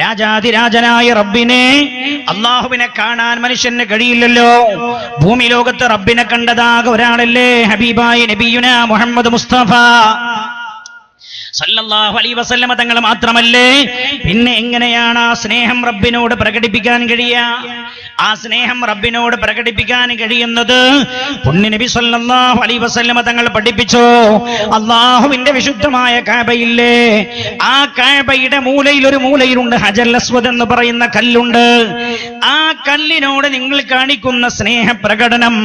രാജാതിരാജനായ റബ്ബിനെ അള്ളാഹുവിനെ കാണാൻ മനുഷ്യന് കഴിയില്ലല്ലോ. ഭൂമി ലോകത്ത് റബ്ബിനെ കണ്ടതാക ഒരാളല്ലേ? ഹബീബായ നബിയുന മുഹമ്മദ് മുസ്തഫ. സല്ലല്ലാഹു വസല്ലമ തങ്ങൾ മാത്രമല്ലേ? പിന്നെ എങ്ങനെയാണ് ആ സ്നേഹം റബ്ബിനോട് പ്രകടിപ്പിക്കാൻ കഴിയുക? ആ സ്നേഹം റബ്ബിനോട് പ്രകടിപ്പിക്കാൻ കഴിയുന്നത് നബി സല്ലല്ലാഹു അലൈഹി വസല്ലമ തങ്ങൾ പഠിപ്പിച്ചു? അള്ളാഹുവിന്റെ വിശുദ്ധമായ കാബയില്ലേ? ആ കാബയുടെ മൂലയിൽ ഒരു മൂലയിലുണ്ട് ഹജൽ അസ്വദ് എന്ന് പറയുന്ന കല്ലുണ്ട്. ആ കല്ലിനോട് നിങ്ങൾ കാണിക്കുന്ന സ്നേഹ പ്രകടനം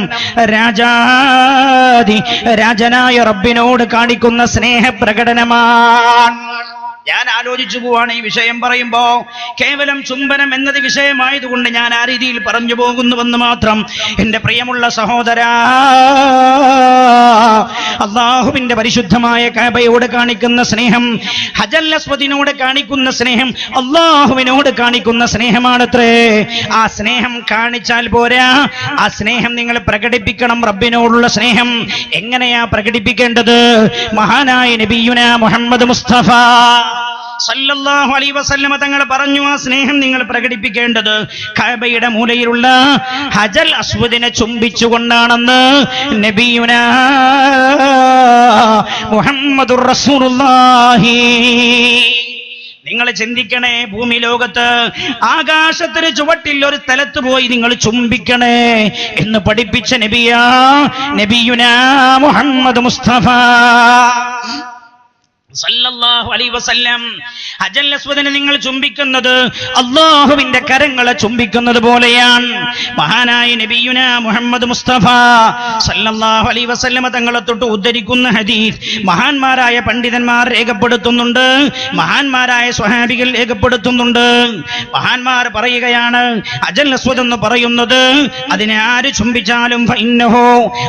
രാജാതി രാജനായ റബ്ബിനോട് കാണിക്കുന്ന സ്നേഹ പ്രകടനമാണ് ഞാൻ ആലോചിച്ചു പോവാണ് ഈ വിഷയം പറയുമ്പോ കേവലം ചുംബനം എന്നത് വിഷയമായതുകൊണ്ട് ഞാൻ ആ രീതിയിൽ പറഞ്ഞു പോകുന്നുവെന്ന് മാത്രം എന്റെ പ്രിയമുള്ള സഹോദര അള്ളാഹുവിന്റെ പരിശുദ്ധമായ കാബയോട് കാണിക്കുന്ന സ്നേഹം ഹജൽ അസ്വദിനോട് കാണിക്കുന്ന സ്നേഹം അള്ളാഹുവിനോട് കാണിക്കുന്ന സ്നേഹമാണത്രേ. ആ സ്നേഹം കാണിച്ചാൽ പോരാ. ആ സ്നേഹം നിങ്ങൾ പ്രകടിപ്പിക്കണം റബ്ബിനോടുള്ള സ്നേഹം. എങ്ങനെയാ പ്രകടിപ്പിക്കേണ്ടത്? മഹാനായ നബിയുന മുഹമ്മദ് മുസ്തഫ. സല്ലല്ലാഹു അലൈഹി വസല്ലമ തങ്ങൾ പറഞ്ഞു ആ സ്നേഹം നിങ്ങൾ പ്രകടിപ്പിക്കേണ്ടത് കഅബയുടെ മൂലയിലുള്ള ഹജൽ അസ്വദിനെ ചുംബിച്ചുകൊണ്ടാണെന്ന് നബിയുന മുഹമ്മദുർ റസൂലുള്ളാഹി. നിങ്ങൾ ചിന്തിക്കണേ ഭൂമി ലോകത്ത് ആകാശത്തിന് ചുവട്ടിൽ ഒരു സ്ഥലത്ത് പോയി നിങ്ങൾ ചുംബിക്കണേ എന്ന് പഠിപ്പിച്ച നബിയാ നബിയുന മുഹമ്മദ് മുസ്തഫ. അസ്വദിനെ നിങ്ങൾ ചുംബിക്കുന്നത് അള്ളാഹുവിന്റെ കരങ്ങളെ ചുംബിക്കുന്നത് പോലെയാണ്. മഹാനായ നബിയുന മുഹമ്മദ് മുസ്തഫ സല്ലല്ലാഹു അലൈഹി വസല്ലമ തങ്ങളെ തൊട്ട് ഉദ്ധരിക്കുന്ന ഹദീസ് മഹാന്മാരായ പണ്ഡിതന്മാർ രേഖപ്പെടുത്തുന്നുണ്ട്. മഹാന്മാരായ സ്വഹാബികൾ രേഖപ്പെടുത്തുന്നുണ്ട്. മഹാന്മാർ പറയുകയാണ് അജൽ അസ്വദ് എന്ന് പറയുന്നത് അതിനെ ആര് ചുംബിച്ചാലും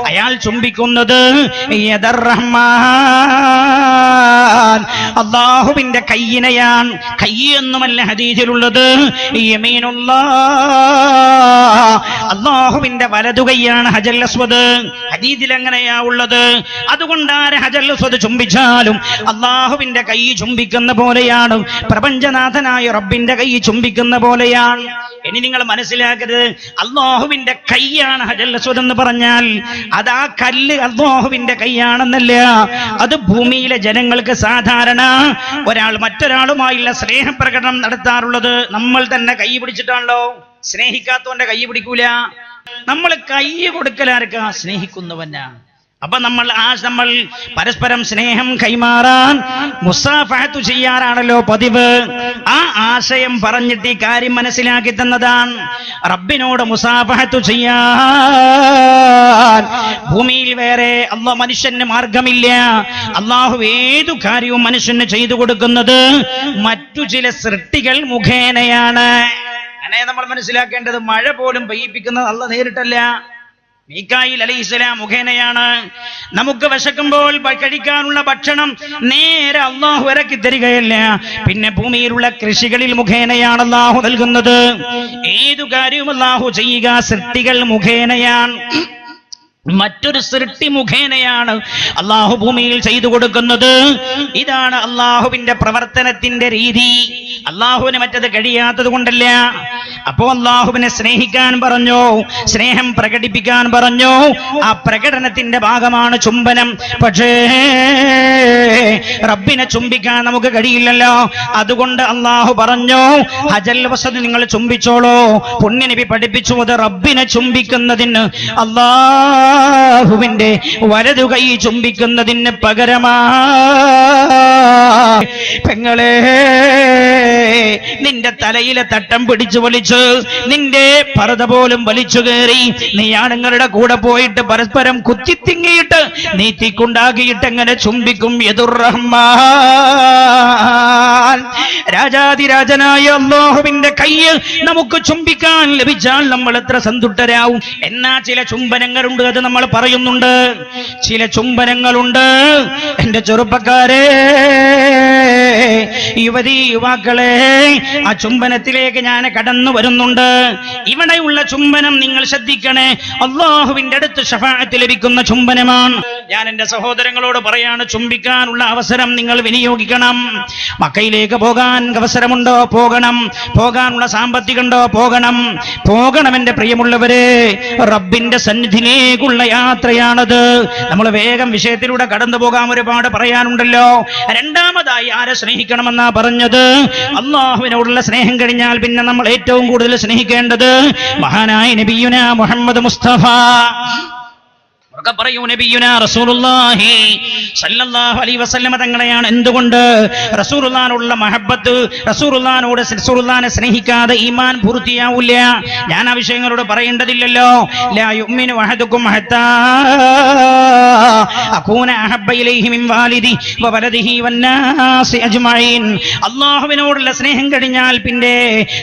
അയാൾ ചുംബിക്കുന്നത് യദർ റഹ്മാൻ അള്ളാഹുവിന്റെ കയ്യിനെയാണ് കൈ എന്നുമല്ല ഹദീജിലുള്ളത് അള്ളാഹുവിന്റെ വലതു കൈയാണ് ഹജൽ അസ്വദ്. ഹദീജിൽ എങ്ങനെയാ ഉള്ളത്? അതുകൊണ്ട് ആരെ ഹജൽ അസ്വദ് ചുംബിച്ചാലും അള്ളാഹുവിന്റെ കൈ ചുംബിക്കുന്ന പോലെയാണ് പ്രപഞ്ചനാഥനായ റബ്ബിന്റെ കൈ ചുംബിക്കുന്ന പോലെയാണ്. ഇനി നിങ്ങൾ മനസ്സിലാക്കരുത്. അള്ളാഹുവിന്റെ കൈയാണ് ഹജൽ എന്ന് പറഞ്ഞാൽ. അത് ആ കല്ല് അള്ളാഹുവിന്റെ കൈയാണെന്നല്ല. അത് ഭൂമിയിലെ ജനങ്ങൾക്ക് സാധാരണ ഒരാൾ മറ്റൊരാളുമായുള്ള സ്നേഹപ്രകടനം നടത്താറുള്ളത് നമ്മൾ തന്നെ കൈ പിടിച്ചിട്ടാണല്ലോ. സ്നേഹിക്കാത്തവന്റെ കൈ പിടിക്കൂല. നമ്മൾ കൈ കൊടുക്കലാർക്കാ സ്നേഹിക്കുന്നവനാ. അപ്പൊ നമ്മൾ ആ നമ്മൾ പരസ്പരം സ്നേഹം കൈമാറാൻ മുസാഫഹത്തു ചെയ്യാറാണല്ലോ പതിവ്. ആ ആശയം പറഞ്ഞിട്ട് ഈ കാര്യം മനസ്സിലാക്കി തന്നതാണ്. റബ്ബിനോട് മുസാഫഹത്തു ചെയ്യാൻ ഭൂമിയിൽ വേറെ അള്ളാഹ് മനുഷ്യന് മാർഗമില്ല. അള്ളാഹു ഏതു കാര്യവും മനുഷ്യന് ചെയ്തു കൊടുക്കുന്നത് മറ്റു ചില സൃഷ്ടികൾ മുഖേനയാണ്. അങ്ങനെ നമ്മൾ മനസ്സിലാക്കേണ്ടത് മഴ പോലും പെയ്യിപ്പിക്കുന്നത് അല്ല നേരിട്ടല്ല. മീക്കായിൽ അലൈഹിസ്സലാം മുഖേനയാണ്. നമുക്ക് വിശക്കുമ്പോൾ കഴിക്കാനുള്ള ഭക്ഷണം നേരെ അള്ളാഹു ഇറക്കി തരികയല്ല. പിന്നെ ഭൂമിയിലുള്ള കൃഷികളിൽ മുഖേനയാണ് അള്ളാഹു നൽകുന്നത്. ഏതു കാര്യവും അള്ളാഹു ചെയ്യുക സൃഷ്ടികൾ മുഖേനയാണ്. മറ്റൊരു സൃഷ്ടി മുഖേനയാണ് അള്ളാഹു ഭൂമിയിൽ ചെയ്തു കൊടുക്കുന്നത്. ഇതാണ് അള്ളാഹുവിന്റെ പ്രവർത്തനത്തിന്റെ രീതി. അള്ളാഹുവിന് മറ്റത് കഴിയാത്തത് കൊണ്ടല്ല. അപ്പോ അള്ളാഹുവിനെ സ്നേഹിക്കാൻ പറഞ്ഞു സ്നേഹം പ്രകടിപ്പിക്കാൻ പറഞ്ഞു. ആ പ്രകടനത്തിന്റെ ഭാഗമാണ് ചുംബനം. പക്ഷേ റബ്ബിനെ ചുംബിക്കാൻ നമുക്ക് കഴിയില്ലല്ലോ. അതുകൊണ്ട് അള്ളാഹു പറഞ്ഞു ഹജൽ വസത് നിങ്ങൾ ചുംബിച്ചോളൂ. പുണ്യനബി പഠിപ്പിച്ചു അത് റബ്ബിനെ ചുംബിക്കുന്നതിന് അള്ളാഹുവിന്റെ വലതു കൈ ചുംബിക്കുന്നതിന് പകരമാ പെങ്ങളെ നിന്റെ തലയിലെ തട്ടം പിടിച്ചു വലിച്ചു നിന്റെ പറത പോലും വലിച്ചു കയറി നീ ആണുങ്ങളുടെ കൂടെ പോയിട്ട് പരസ്പരം കുത്തിത്തിങ്ങിയിട്ട് നീ തീക്കുണ്ടാക്കിയിട്ട് എങ്ങനെ ചുംബിക്കും യദുറഹ്മാൻ രാജാതിരാജനായ അള്ളാഹുവിന്റെ കയ്യ് നമുക്ക് ചുംബിക്കാൻ ലഭിച്ചാൽ നമ്മൾ എത്ര സന്തുഷ്ടരാവും. എന്നാ ചില ചുംബനങ്ങളുണ്ട് അത് നമ്മൾ പറയുന്നുണ്ട്. ചില ചുംബനങ്ങളുണ്ട്. എന്റെ ചെറുപ്പക്കാരെ യുവതി യുവാക്കളെ ആ ചുംബനത്തിലേക്ക് ഞാൻ കടന്നു വരുന്നുണ്ട്. ഇവിടെയുള്ള ചുംബനം നിങ്ങൾ ശ്രദ്ധിക്കണേ. അള്ളാഹുവിന്റെ അടുത്ത് ഷഫാഅത്ത് ലഭിക്കുന്ന ചുംബനമാണ്. ഞാൻ എന്റെ സഹോദരങ്ങളോട് പറയാണ് ചുംബിക്കാനുള്ള അവസരം നിങ്ങൾ വിനിയോഗിക്കണം. മക്കയിലേക്ക് പോകാൻ അവസരമുണ്ടോ? പോകണം. പോകാനുള്ള സാമ്പത്തികമുണ്ടോ? പോകണം. പോകണം എന്റെ പ്രിയമുള്ളവരെ. റബ്ബിന്റെ സന്നിധിയിലേക്കുള്ള യാത്രയാണത്. നമ്മൾ വേഗം വിഷയത്തിലൂടെ കടന്നു പോകാൻ ഒരുപാട് പറയാനുണ്ടല്ലോ. രണ്ടാമതായി ആരെ സ്നേഹിക്കണമെന്നാ പറഞ്ഞത്. അള്ളാഹുവിനോടുള്ള സ്നേഹം കഴിഞ്ഞാൽ പിന്നെ നമ്മൾ ഏറ്റവും കൂടുതൽ സ്നേഹിക്കേണ്ടത് മഹാനായ നബിയുന മുഹമ്മദ് മുസ്തഫ. ഉറക്കെ പറയൂ നബിയുന റസൂലുള്ളാഹി സല്ലല്ലാഹു അലൈഹി വസല്ലമ തങ്ങളെയാണ്. എന്തുകൊണ്ട്? റസൂലുള്ളാനുള്ള മഹബ്ബത്ത് റസൂലുള്ളാനോട് റസൂലുള്ളാനെ സ്നേഹിക്കാതെ ഈമാൻ പൂർത്തിയാവില്ല. ഞാൻ ആ വിഷയങ്ങളോട് പറയേണ്ടതില്ലല്ലോ. ലാ യുഅ്മിനു അഹദുക്കും ഹത്താ അകൂന അഹബ്ബ ഇലൈഹി മിൻ വാലിദി വ വവലദിഹി വന്നാസി അജ്മഈൻ. അല്ലാഹുവിനോടുള്ള സ്നേഹം കഴിഞ്ഞാൽ പിന്നെ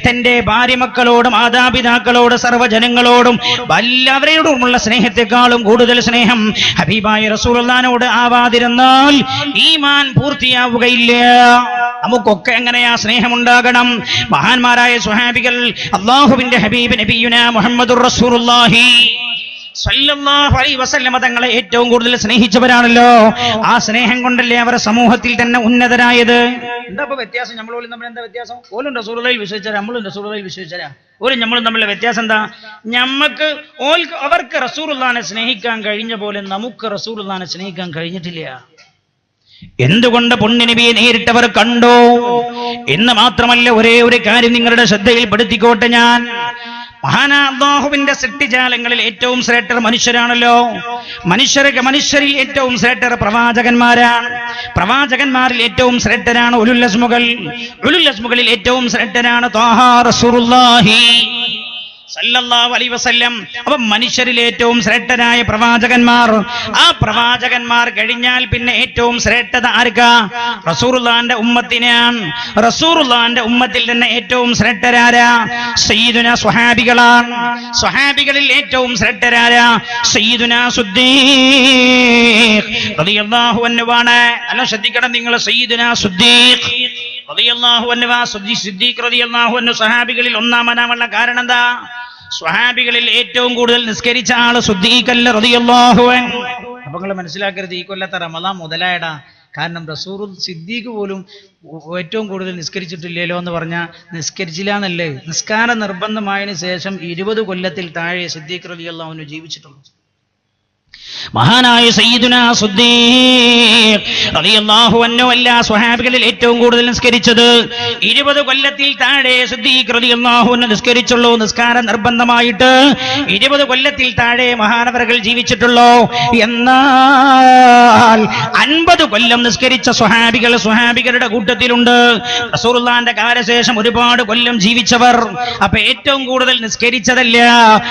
തന്റെ ഭാര്യ മക്കളോടും മാതാപിതാക്കളോട് സർവജനങ്ങളോടും എല്ലാവരോടുമുള്ള സ്നേഹത്തെക്കാളും കൂടുതൽ സ്നേഹം ഹബീബായ റസൂലുള്ളാനോട് ആവാതിരുന്നാൽ ഈമാൻ പൂർത്തിയാവുകയില്ല. നമുക്കൊക്കെ എങ്ങനെയാ സ്നേഹമുണ്ടാകണം? മഹാന്മാരായ സ്വഹാബികൾ അള്ളാഹുവിന്റെ ഹബീബ് നബിയുന മുഹമ്മദുർ റസൂലുള്ളാഹി. തങ്ങളെ ഏറ്റവും കൂടുതൽ സ്നേഹിച്ചവരാണല്ലോ. ആ സ്നേഹം കൊണ്ടല്ലേ അവർ സമൂഹത്തിൽ തന്നെ ഉന്നതരായത്? എന്താ ഇപ്പൊ വ്യത്യാസം? നമ്മളോലും തമ്മിൽ എന്താ വ്യത്യാസം? ഓലും റസൂറുകളിൽ വിശ്വസിച്ചാരാ നമ്മളും റസൂറുകളിൽ വിശ്വസിച്ചാരാ. ഓലും നമ്മളും തമ്മിലുള്ള വ്യത്യാസം എന്താ? ഞമ്മക്ക് ഓൽക്ക് അവർക്ക് റസൂലുള്ളാഹിനെ സ്നേഹിക്കാൻ കഴിഞ്ഞ പോലെ നമുക്ക് റസൂലുള്ളാഹിനെ സ്നേഹിക്കാൻ കഴിഞ്ഞിട്ടില്ല. എന്തുകൊണ്ട് പൊണ്ണിനബിയെ നേരിട്ടവർ കണ്ടോ? എന്ന് മാത്രമല്ല ഒരേ ഒരു കാര്യം നിങ്ങളുടെ ശ്രദ്ധയിൽപ്പെടുത്തിക്കോട്ടെ ഞാൻ. മഹാനാഹുവിന്റെ സൃഷ്ടിജാലങ്ങളിൽ ഏറ്റവും ശ്രേഷ്ഠർ മനുഷ്യരാണല്ലോ. മനുഷ്യർക്ക് മനുഷ്യരിൽ ഏറ്റവും ശ്രേഷ്ഠർ പ്രവാചകന്മാരാണ്. പ്രവാചകന്മാരിൽ ഏറ്റവും ശ്രേഷ്ഠരാണ് ഉലുല്ലസ്മുകൾ ഉലുല്ലസ്മുകളിൽ ഏറ്റവും ശ്രേഷ്ഠരാണ് തോഹാ റസൂലുള്ളാഹി. സല്ലല്ലാഹു അലൈഹി വസല്ലം. മനുഷ്യരിൽ ഏറ്റവും ശ്രേഷ്ഠനായ പ്രവാചകന്മാർ. ആ പ്രവാചകന്മാർ കഴിഞ്ഞാൽ പിന്നെ ഏറ്റവും ശ്രേഷ്ഠത ആർക്കാ? റസൂറുല്ലാന്റെ ഉമ്മത്തിനാണ് റസൂറുല്ലാന്റെ ഉമ്മത്തിൽ തന്നെ ഏറ്റവും ശ്രേഷ്ഠരാരാ? സയ്യിദുന സ്വഹാബികളാണ്. സ്വഹാബികളിൽ ഏറ്റവും ശ്രേഷ്ഠരാരാ? സയ്യിദുന സുദ്ദീഖ്. റളിയല്ലാഹു അൻഹുവാണ് അല്ല ശ്രദ്ധിക്കണം നിങ്ങൾ. സയ്യിദുന സുദ്ദീഖ്. സഹാബികളിൽ ഒന്നാമനാമുള്ള കാരണം എന്താ? സ്വഹാബികളിൽ ഏറ്റവും കൂടുതൽ നിസ്കരിച്ച ആൾ അപ്പൊ നിങ്ങൾ മനസ്സിലാക്കരുത് ഈ കൊല്ലത്തെ റമദാൻ മുതലായടാ. കാരണം റസൂർ സിദ്ദീഖ് പോലും ഏറ്റവും കൂടുതൽ നിസ്കരിച്ചിട്ടില്ലല്ലോ എന്ന് പറഞ്ഞാൽ നിസ്കരിച്ചില്ല എന്നല്ലേ നിസ്കാര നിർബന്ധമായതിനു ശേഷം ഇരുപത് കൊല്ലത്തിൽ താഴെ സിദ്ദീഖ് അൻഹു ജീവിച്ചിട്ടുള്ളൂ. മഹാനായ സ്വഹാബികളിൽ ഏറ്റവും കൂടുതൽ നിസ്കരിച്ചത് ഇരുപത് കൊല്ലത്തിൽ താഴെ നിസ്കരിച്ചുള്ളൂ നിസ്കാരം നിർബന്ധമായിട്ട് ഇരുപത് കൊല്ലത്തിൽ താഴെ മഹാനവരകൾ ജീവിച്ചിട്ടുള്ളോ. എന്നാൽ അൻപത് കൊല്ലം നിസ്കരിച്ച സ്വഹാബികൾ സ്വഹാബികളുടെ കൂട്ടത്തിലുണ്ട്. റസൂലുള്ളാന്റെ കാലശേഷം ഒരുപാട് കൊല്ലം ജീവിച്ചവർ. അപ്പൊ ഏറ്റവും കൂടുതൽ നിസ്കരിച്ചതല്ല.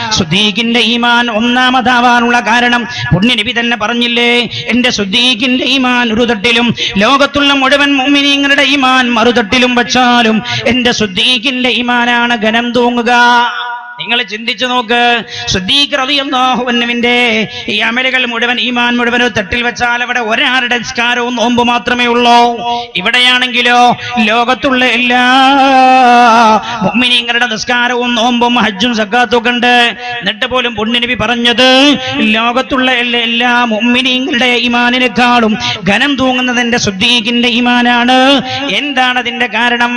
സുദ്ദീഖിന്റെ ഈമാൻ ഒന്നാമതാവാനുള്ള കാരണം പുണ്യനബി തന്നെ പറഞ്ഞില്ലേ? എന്റെ സുദ്ദീഖിന്റെ ഈമാൻ ഒരു തട്ടിലും ലോകത്തുള്ള മുഴുവൻ മുഅ്മിനീങ്ങളുടെ ഈമാൻ മറുതട്ടിലും വച്ചാലും എന്റെ സുദ്ദീഖിന്റെ ഈമാനാണ് ഘനം തൂങ്ങുക. നിങ്ങൾ ചിന്തിച്ചു നോക്ക്. സുദ്ദീഖ് റളിയല്ലാഹുവിന്റെ ഈ അമലുകൾ മുഴുവൻ ഈമാൻ മുഴുവൻ തട്ടിൽ വെച്ചാൽ അവിടെ ഒരാളുടെ നിസ്കാരവും നോമ്പ് മാത്രമേ ഉള്ളൂ. ഇവിടെയാണെങ്കിലോ ലോകത്തുള്ള എല്ലാ മുഅ്മിനീങ്ങളുടെ നിസ്കാരവും നോമ്പും ഹജ്ജും സക്കാത്തും കണ്ട് എന്നിട്ട് പോലും പുണ്യനബി പറഞ്ഞത് ലോകത്തുള്ള എല്ലാ- മുഅ്മിനീങ്ങളുടെ ഈമാനിനെക്കാളും ഘനം തൂങ്ങുന്നത് എന്റെ സുദ്ദീഖിന്റെ ഈമാനാണ്. എന്താണ് അതിന്റെ കാരണം?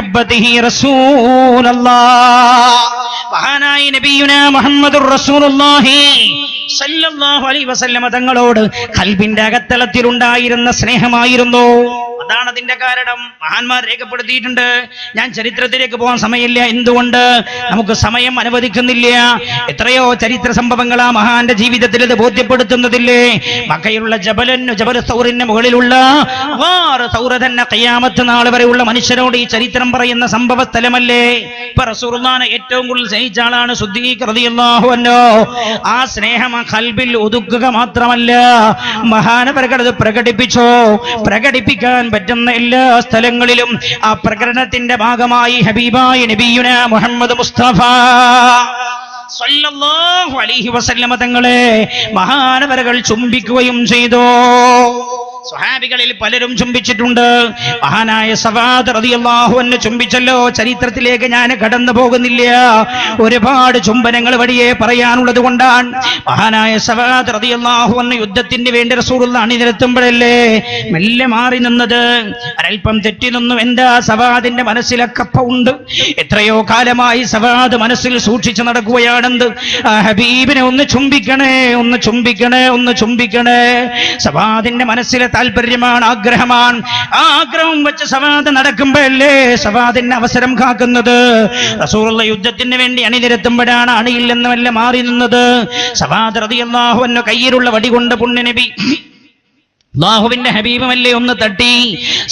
ബിമഹബ്ബതിഹി റസൂലല്ലാഹ് മഹാനായ നബിയുന മുഹമ്മദുർ റസൂലുള്ളാഹി സല്ലല്ലാഹു അലൈഹി വസല്ലമ തങ്ങളോട് കൽബിന്റെ അകത്തളത്തിലുണ്ടായിരുന്ന സ്നേഹമായിരുന്നു. അതാണ് അതിന്റെ കാരണം. മഹാന്മാർ രേഖപ്പെടുത്തിയിട്ടുണ്ട്. ഞാൻ ചരിത്രത്തിലേക്ക് പോകാൻ സമയമില്ല. എന്തുകൊണ്ട്? നമുക്ക് സമയം അനുവദിക്കുന്നില്ല. എത്രയോ ചരിത്ര സംഭവങ്ങൾ ആ മഹാന്റെ ജീവിതത്തിൽ ഇത് ബോധ്യപ്പെടുത്തുന്നതില്ലേ? മക്കയുള്ള ജബലന് ജബൽ സൗറിന്റെ മുകളിലുള്ള സൗറ തന്നെ കയ്യാമത്ത് നാൾ വരെയുള്ള മനുഷ്യരോട് ഈ ചരിത്രം പറയുന്ന സംഭവ സ്ഥലമല്ലേ? ഇപ്പൊ ഏറ്റവും കൂടുതൽ സ്നേഹിച്ച ആളാണ് ശുദ്ധീകൃതിയല്ലാഹുവല്ലോ ആ സ്നേഹം ആ കൽബിൽ ഒതുക്കുക മാത്രമല്ല മഹാനപരകടത് പ്രകടിപ്പിച്ചോ? പ്രകടിപ്പിക്കാൻ പറ്റുന്ന എല്ലാ സ്ഥലങ്ങളിലും ആ പ്രകടനത്തിന്റെ ഭാഗമായി ഹബീബായ നബിയുന മുഹമ്മദ് മുസ്തഫ. അലൈഹി വസല്ലമ തങ്ങളെ മഹാനവരകൾ ചുംബിക്കുകയും ചെയ്തു. സ്വഹാബികളിൽ പലരും ചുംബിച്ചിട്ടുണ്ട്. മഹാനായ സവാദ് റളിയല്ലാഹു അൻഹു ചുംബിച്ചല്ലോ. ചരിത്രത്തിലേക്ക് ഞാൻ കടന്നു പോകുന്നില്ല. ഒരുപാട് ചുംബനങ്ങൾ വഴിയെ പറയാനുള്ളത് കൊണ്ടാണ്. മഹാനായ സവാദ് റളിയല്ലാഹു അൻഹു യുദ്ധത്തിന് വേണ്ടി റസൂലുള്ള അണിനിരത്തുമ്പോഴല്ലേ മെല്ലെ മാറി നിന്നത്. അല്പം തെറ്റി നിന്നു. എന്താ സവാദിന്റെ മനസ്സിലെ കപ്പ ഉണ്ട്? എത്രയോ കാലമായി സവാദ് മനസ്സിൽ സൂക്ഷിച്ചു നടക്കുകയാണെന്ത്? ഹബീബിനെ ഒന്ന് ചുംബിക്കണേ ഒന്ന് ചുംബിക്കണേ ഒന്ന് ചുംബിക്കണേ. സവാദിന്റെ മനസ്സിലെ താല്പര്യമാണ് ആഗ്രഹമാണ്. ആഗ്രഹം വെച്ച് സവാദ് നടക്കുമ്പോഴല്ലേ സവാദിന് അവസരം കാക്കുന്നത്? റസൂറുള്ള യുദ്ധത്തിന് വേണ്ടി അണിനിരത്തുമ്പോഴാണ് അണിയിൽ നിന്നുമല്ല മാറി നിന്നത്. സവാദ് റതിയല്ലാഹു എന്ന കയ്യിലുള്ള വടി കൊണ്ട് പുണ്യനബി അള്ളാഹുവിന്റെ ഹബീബുമല്ലേ ഒന്ന് തട്ടി.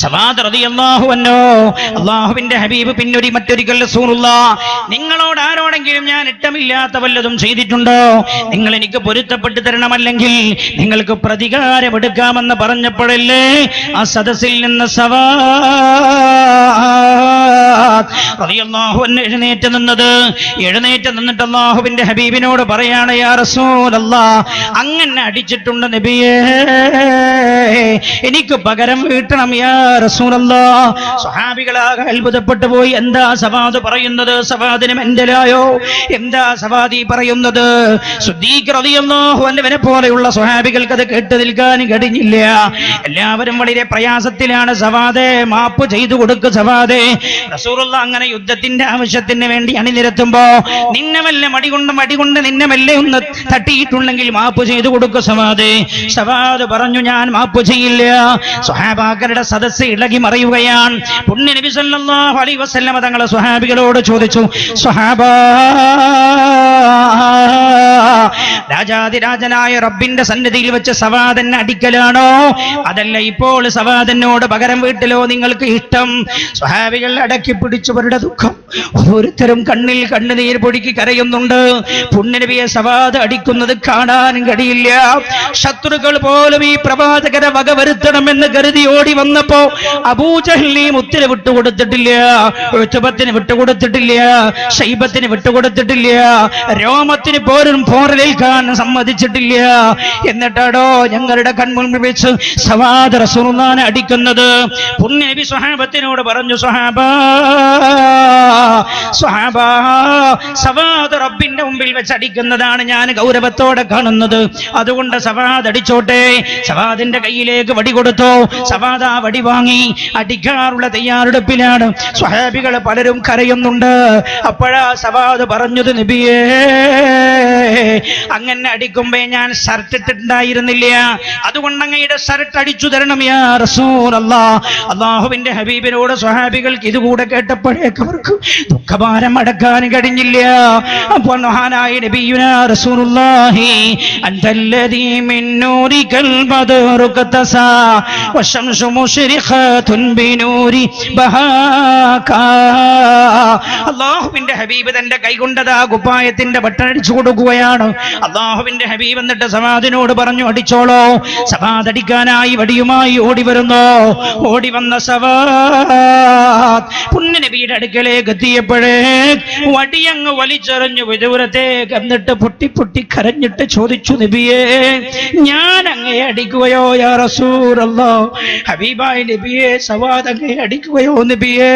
സവാദ് റളിയല്ലാഹു അൻഹു. അള്ളാഹുവിന്റെ ഹബീബ് പിന്നൊരു മറ്റൊരിക്കൽ സൂറുള്ള നിങ്ങളോട് ആരോടെങ്കിലും ഞാൻ ഇട്ടമില്ലാത്ത വല്ലതും ചെയ്തിട്ടുണ്ടോ? നിങ്ങൾ എനിക്ക് പൊരുത്തപ്പെട്ടു തരണമല്ലെങ്കിൽ നിങ്ങൾക്ക് പ്രതികാരം എടുക്കാമെന്ന് പറഞ്ഞപ്പോഴല്ലേ ആ സദസ്സിൽ നിന്ന് സവാ റളിയല്ലാഹു എഴുന്നേറ്റ് നിന്നത്. എഴുന്നേറ്റ് നിന്നിട്ട് അള്ളാഹുവിന്റെ ഹബീബിനോട് പറയാണ് യാ റസൂലല്ലാ അങ്ങനെ അടിച്ചിട്ടുണ്ട് നബിയേ. എനിക്ക് പകരം വീട്ടണം യാ റസൂലല്ലാ. സ്വഹാബികളാകെ അത്ഭുതപ്പെട്ടു പോയി. എന്താ സവാദ് പറയുന്നത്? സവാദിന് മെന്റലായോ? എന്താ സവാദി പറയുന്നത്? സുദ്ദീഖ് റളിയല്ലാഹു പോലെയുള്ള സ്വഹാബികൾക്ക് അത് കേട്ട് നിൽക്കാൻ കഴിഞ്ഞില്ല. എല്ലാവരും വളരെ പ്രയാസത്തിലാണ്. സവാദെ മാപ്പ് ചെയ്തു കൊടുക്ക് സവാദെ. റസൂറുള്ള അങ്ങനെ യുദ്ധത്തിന്റെ ആവശ്യത്തിന് വേണ്ടി അണിനിരത്തുമ്പോ നിന്നെ വല്ല മടികൊണ്ട് മടികൊണ്ട് നിന്നെ വല്ല ഒന്ന് തട്ടിയിട്ടുണ്ടെങ്കിൽ മാപ്പ് ചെയ്തു കൊടുക്ക സവാദെ. സവാദ് പറഞ്ഞു ഞാൻ മാപ്പ് ചെയ്യില്ല സുഹാബാക്കരുടെ സദസ്സ് ഇളകി മറിയുകയാണ്. നബി സല്ലല്ലാഹു അലൈഹി വസല്ലമ തങ്ങളെ സ്വഹാബികളോട് ചോദിച്ചു സ്വഹാബാ രാജാതിരാജനായ റബ്ബിന്റെ സന്നിധിയിൽ വെച്ച് സവാദൻ അടിക്കലാണോ? അതല്ല ഇപ്പോൾ സവാദനോട് പകരം വീട്ടിലോ നിങ്ങൾക്ക് ഇഷ്ടം. സ്വഹാബികൾ അടക്കി പിടിച്ചവരുടെ ദുഃഖം. ഓരോരുത്തരും കണ്ണിൽ കണ്ണുനീർ പൊടിക്ക് കരയുന്നുണ്ട്. പുണ്യനബിയെ സവാദ അടിക്കുന്നത് കാണാനും കഴിയില്ല. ശത്രുക്കൾ പോലും ഈ പ്രവാചകരെ വകവരുത്തണമെന്ന് കരുതി ഓടി വന്നപ്പോ അബൂജഹലിനെയും ഉത്തര വിട്ടുകൊടുത്തിട്ടില്ല എഴുത്തുപത്തിന് വിട്ടുകൊടുത്തിട്ടില്ല ശൈബത്തിന് വിട്ടുകൊടുത്തിട്ടില്ല രോമത്തിന് പോലും പോറലേൽക്കാൻ സമ്മതിച്ചിട്ടില്ല. എന്നിട്ടാടോ ഞങ്ങളുടെ കൺമുൻപിൽ വെച്ച് സവാദ റസൂലുള്ളാനെ അടിക്കുന്നത്? പുണ്യനബി സ്വഹാബത്തിനോട് പറഞ്ഞു സ്വഹാബ സവാദ് റബ്ബിന്റെ മുമ്പിൽ വെച്ച് അടിക്കുന്നതാണ് ഞാൻ ഗൗരവത്തോടെ കാണുന്നത്. അതുകൊണ്ട് സവാദ് അടിച്ചോട്ടെ. സവാദിന്റെ കയ്യിലേക്ക് വടി കൊടുത്തു. സവാദ് ആ വടി വാങ്ങി അടിക്കാറുള്ള തയ്യാറെടുപ്പിലാണ്. സ്വഹാബികൾ പലരും കരയുന്നുണ്ട്. അപ്പോഴാ സവാദ് പറഞ്ഞത് നബിയേ അങ്ങനെ അടിക്കുമ്പോ ഞാൻ ഷർട്ട് അതുകൊണ്ട് അങ്ങയുടെ ഷർട്ട് അടിച്ചു തരണം യാ അള്ളാഹുവിന്റെ ഹബീബിനോട് സ്വഹാബികൾക്ക് ഇതുകൂടെ കേട്ടപ്പോഴേക്ക് അവർക്ക് ദുഃഖഭാരം അടക്കാൻ കഴിഞ്ഞില്ല. അപ്പോൾ മഹാനായ നബിയുനാ റസൂലുള്ളാഹി അൻതല്ലദീ മിൻ നൂരികൽ ബദറു മുശ്രിഖത്തുൻ ബിനൂരി ബഹാകാ. അള്ളാഹുവിന്റെ ഹബീബ് തന്റെ കൈകൊണ്ടതാ കുപ്പായത്തിന്റെ ബട്ടൺ അടിച്ചു കൊടുക്കുകയാണ് അള്ളാഹുവിന്റെ ഹബീബ് എന്നിട്ട് സമാദിനോട് പറഞ്ഞു അടിച്ചോളോ. സമാദ് അടിക്കാനായി വടിയുമായി ഓടി വരുന്നു. ഓടി വന്ന സവാദ് പുണ്യനബിയുടെ അടുക്കലേക്ക് എത്തിയപ്പോഴേ വടിയങ്ങ് വലിച്ചെറിഞ്ഞു വിദൂരത്തേക്ക് എന്നിട്ട് പൊട്ടി പൊട്ടി കരഞ്ഞിട്ട് ചോദിച്ചു നബിയേ ഞാൻ അങ്ങേ അടിക്കുകയോ യാ റസൂറല്ലോ ഹബീബായി നബിയെ സവാദ് അങ്ങേ അടിക്കുകയോ നബിയേ?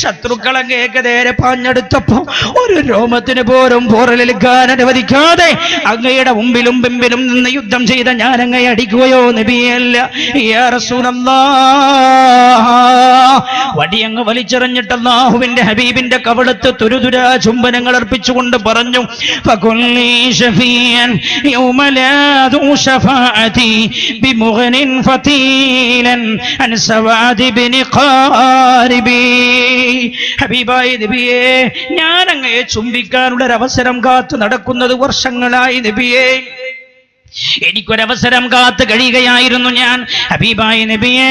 ശത്രുക്കളങ്ങേക്ക് നേരെ പാഞ്ഞെടുത്തപ്പോ ഒരു രോമത്തിന് പോലും പോറലെടുക്കാൻ അനുവദിക്കാതെ അങ്ങയുടെ മുമ്പിലും പിമ്പിലും നിന്ന് യുദ്ധം ചെയ്ത ഞാൻ അങ്ങയെ അടിക്കുകയോ നബിയല്ല. വടിയങ്ങ് വലിച്ചെറിഞ്ഞിട്ട് അള്ളാഹുവിന്റെ ഹബീബിന്റെ കവളത്ത് തുരുതുര ചുംബനങ്ങൾ അർപ്പിച്ചുകൊണ്ട് പറഞ്ഞു ബിമുഗ്നിൻ ഫതീലൻ അൻ സവാദി ബിനി ഖാരിബി ഹബീബായി നബിയേ ഞാൻ അങ്ങയെ ചുംബിക്കാനുള്ള ഒരു അവസരം കാത്തു നടക്കുന്നത് വർഷങ്ങളായി നബിയേ. എനിക്കൊരവസരം കാത്തു കഴിയുകയായിരുന്നു ഞാൻ. ഹബീബായ നബിയേ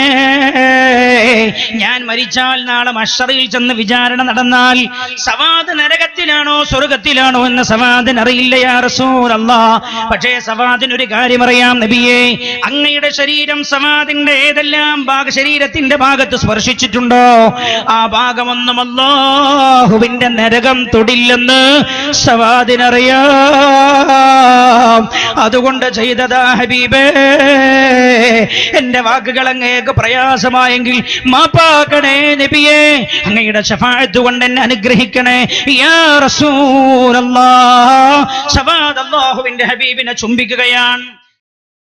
ഞാൻ മരിച്ചാൽ നാളെ മഷറിൽ ചെന്ന് വിചാരണ നടന്നാൽ സവാദ് നരകത്തിലാണോ സ്വർഗത്തിലാണോ എന്ന സവാദിന് അറിയില്ല യാ പക്ഷേ സവാദിന് ഒരു കാര്യം അറിയാം നബിയേ അങ്ങയുടെ ശരീരം സവാദിന്റെ ഏതെല്ലാം ഭാഗ ശരീരത്തിന്റെ ഭാഗത്ത് സ്പർശിച്ചിട്ടുണ്ടോ? ആ ഭാഗമൊന്നും അല്ലാഹുവിന്റെ നരകം തൊടില്ലെന്ന് സവാദിനറിയാം. അതുകൊണ്ട് ചെയ്തതാ ഹബീബേ. എന്റെ വാക്കുകൾ അങ്ങേക്ക് പ്രയാസമായെങ്കിൽ മാപ്പാക്കണേ നബിയേ. അങ്ങയുടെ ശഫാഴത്ത് കൊണ്ട് എന്നെ അനുഗ്രഹിക്കണേ. യാ റസൂലല്ലാ. സവാദ് അല്ലാഹുവിന്റെ ഹബീബിനെ ചുംബിക്കുകയാണ്.